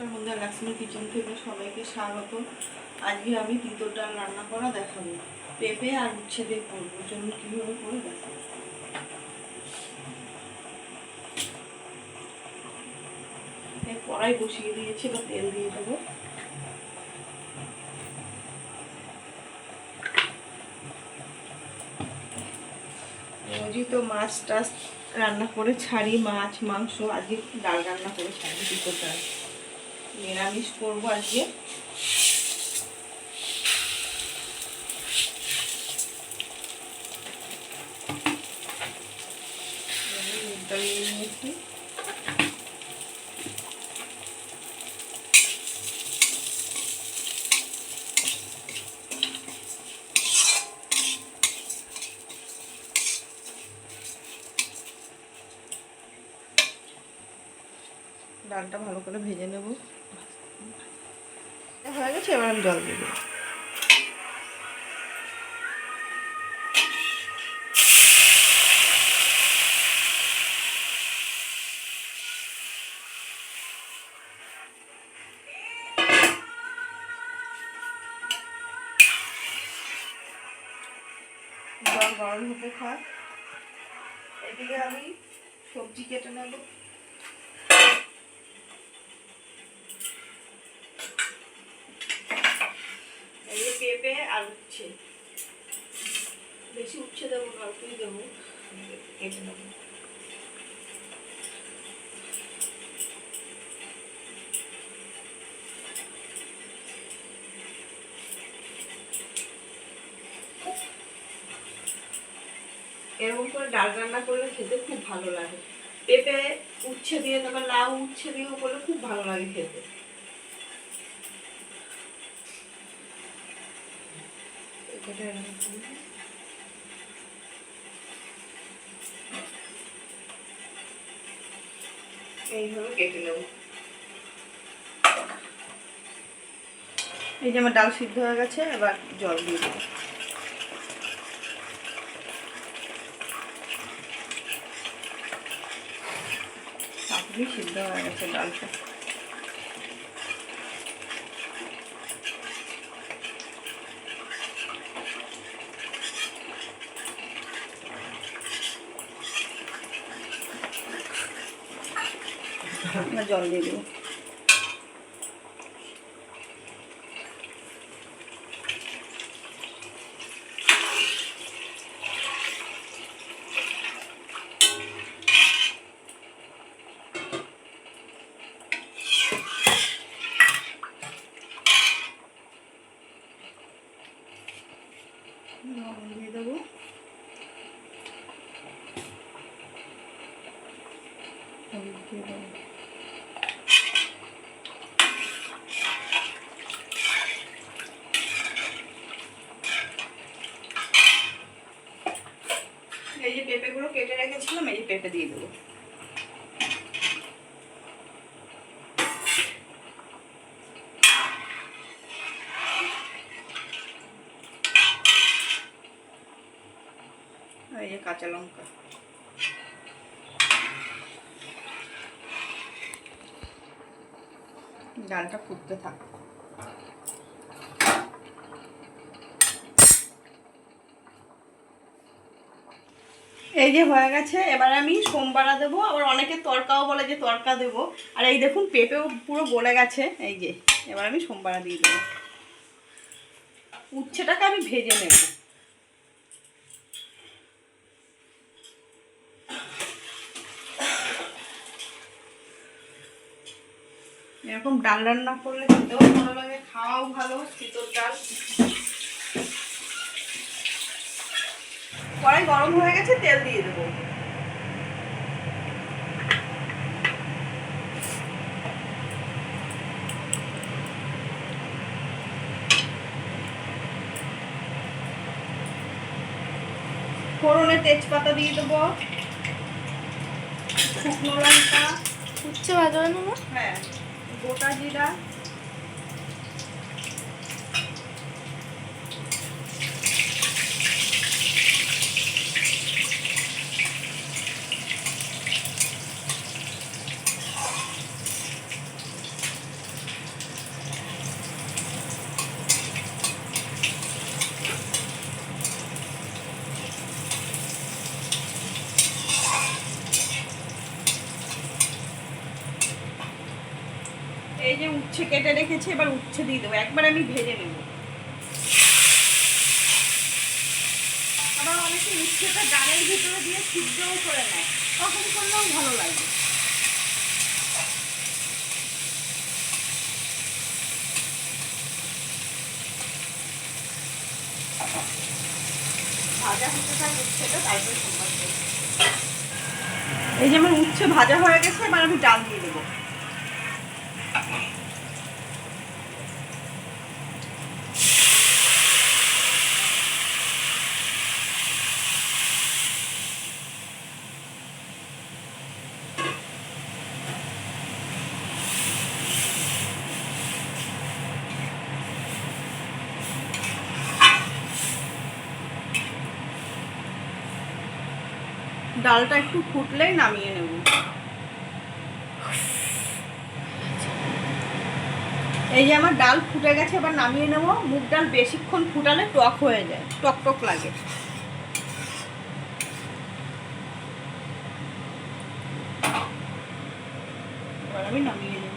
বন্ধুরা লক্ষ্মী কিচেন থেকে সবাইকে স্বাগত। আজকে আমি তিতর ডাল রান্না করা দেখাবো। পেঁপে আর উচ্ছে দিয়ে করব। চলুন কীভাবে করে দেখাবো। কড়াই বসিয়ে দিয়েছি বা তেল দিয়ে দেবো। তো মাছ টাছ রান্না করে ছাড়ি, মাছ, মাংস, আজকে ডাল রান্না করে ছাড়ি দুটো ডাল। নিরামিষ করব আজকে। ডালটা ভালো করে ভেজে নেব। হয়ে গেছে, এবার আমি জল দিয়ে দেবো। গরম হতে খায় এদিকে আমি সবজি কেটে নেব এই যে পেঁপে আর উচ্ছে। বেশি উচ্ছে দেবো না দেবো। কেটে নেব। এরকম করে ডাল রান্না করলে খেতে খুব ভালো লাগে। পেঁপে উচ্ছে দিয়ে তারপর লাউ উচ্ছে দিয়েও করলে খুব ভালো লাগে খেতে। কেটে রাখব। এইভাবে কেটে নেব এই যে আমার ডাল সিদ্ধ হয়ে গেছে, এবার জল দিয়ে দেবো আপনি সিদ্ধ হয়ে গেছে ডালটা এবার জল দিয়ে দেবো। লবণ দিয়ে দেবো হলুদ দিয়ে দেবো এই যে পেঁপেগুলো কেটে রেখেছিলাম এই যে পেঁপে দিয়ে দেবো আর এই যে কাঁচা লঙ্কা ডালটা ফুটতে থাক এই যে হয়ে গেছে, এবার আমি সোমবারা দেবো। আবার অনেকে তরকাও বলে যে তরকা দেবো। আর এই দেখুন, পেঁপেও পুরো গলে গেছে। এই যে, এবার আমি সোমবারা দিয়ে দেবো। উচ্ছেটাকে আমি ভেজে নেব। এরকম ডাল রান্না করলে খেতেও ভালো লাগে, খাওয়াও ভালো শীতল ডাল। কড়াই গরম হয়ে গেছে তেল দিয়ে দেবো। ফোড়নে তেজপাতা দিয়ে দেবো। শুকনো লঙ্কা। উচ্ছে ভাজা হয় হ্যাঁ গোটা জিরা এই যে উচ্ছে কেটে রেখেছি, এবার উচ্ছে দিয়ে দেবো। একবার আমি ভেজে নেব। আবার অনেকে উচ্ছেটা ডালের ভিতরে দিয়ে সিদ্ধও করে নেয়। তখন করলেও ভালো লাগে। এই যে আমার উচ্ছে ভাজা হয়ে গেছে, এবার আমি ডাল দিয়ে দেবো। ডালটা একটু ফুটলেই নামিয়ে নেব। এই যে আমার ডাল ফুটে গেছে, এবার নামিয়ে নেব। মুগ ডাল বেশিক্ষণ ফুটালে টক হয়ে যায়, টক টক লাগে। আমি নামিয়ে নেব।